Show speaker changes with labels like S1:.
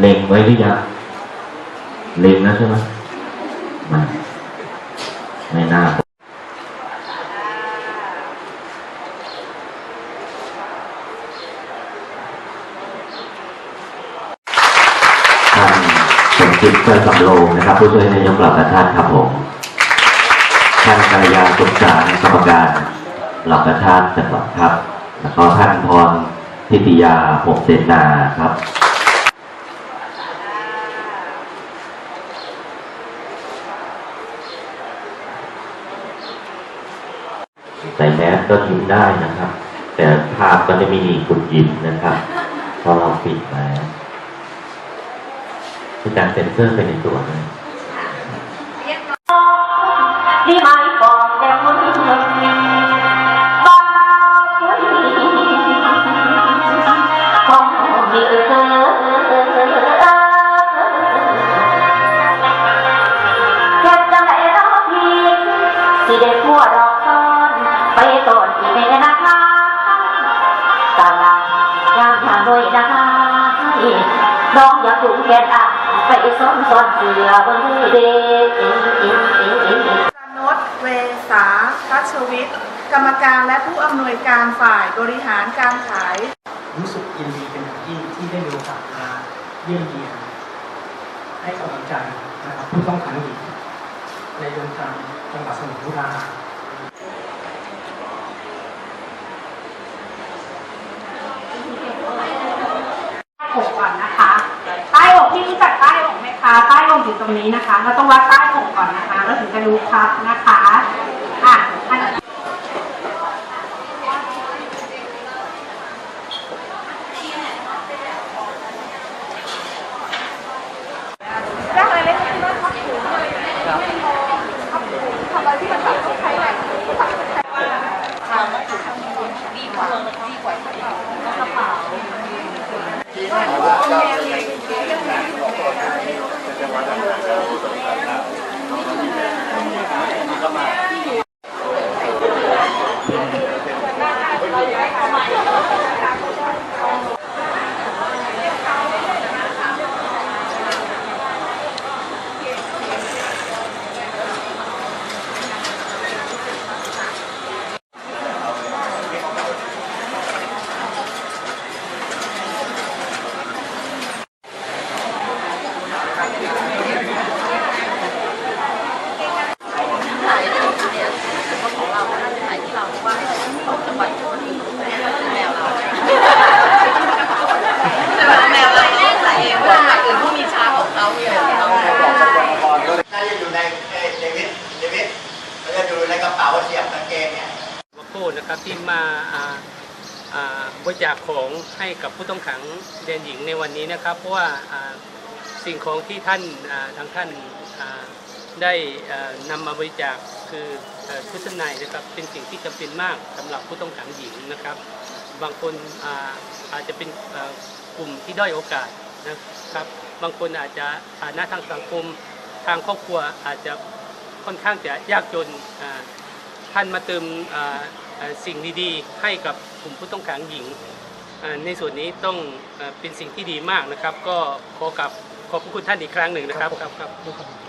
S1: เล็งไว้หรือยังเล็งแล้วใช่ไหมไม่ไม่น่าท่านสมจิตเจ้าสำโรงนะครับ ผู้ช่วยนายกเหล่ากระท่านครับผมท่านกัลยาสุขสารกรรมการหล่ากระท่านจังหวัดครับ แล้วก็ท่านพรทิติยาหกเสนาครับ ใส่แมสก็ยิ้มได้นะครับ แต่ภาพก็จะไมีคุณยิ้มนะครับเพราะเราปิดแล้วเป็นการเซ็นเซอร์ไปในตัวนะ
S2: đi mai còn đeo mưa ba cuối không bị Kết ra mẹ đó thì Thì để mua đọc con Bay tổn thì mẹ đã khá Tà là Giang hà nội đã khá Đón giặc cũng kẹt à Vậy xóm xóm dừa bơi đê Ý ý ý ý ý
S3: นนท์เวสาพัชวิทย์กรรมการและผู้อำนวยการฝ่ายบริหารการขาย
S4: รู้สึกยินดีเป็นอย่างยิ่งที่ได้มีโอกาสมาเยี่ยมเยียนให้กำลังใจนะครับผู้ต้องขังหญิงในเรือนจำจังหวัดสมุทรปราการ
S5: อกก่อนนะคะ ใต้อกที่รู้จักใต้อกไหมคะ ใต้อกอยู่ตรงนี้นะคะ เราต้องวัดใต้อกก่อนนะคะแล้วถึงจะรู้ครับนะคะ 啊啊啊！ นะ
S6: ครับที่มาบริจาคของให้กับผู้ต้องขังเดนหญิงในวันนี้นะครับ เพราะว่าสิ่งของที่ท่านทางท่านได้อ่านำมาบริจาคคือชุดชั้นในนะครับเป็นสิ่งที่จำเป็นมากสำหรับผู้ต้องขังหญิงนะครับ บางคนอาจจะเป็นกลุ่มที่ด้อยโอกาสนะครับ บางคนอาจจะฐานะทางสังคมทางครอบครัวอาจจะค่อนข้างจะยากจนท่านมาเติม สิ่งดีๆให้กับกลุ่มผู้ต้องขังหญิง ในส่วนนี้ต้องเป็นสิ่งที่ดีมากนะครับ ก็ขอกับขอบคุณท่านอีกครั้งหนึ่งนะครับครับครับ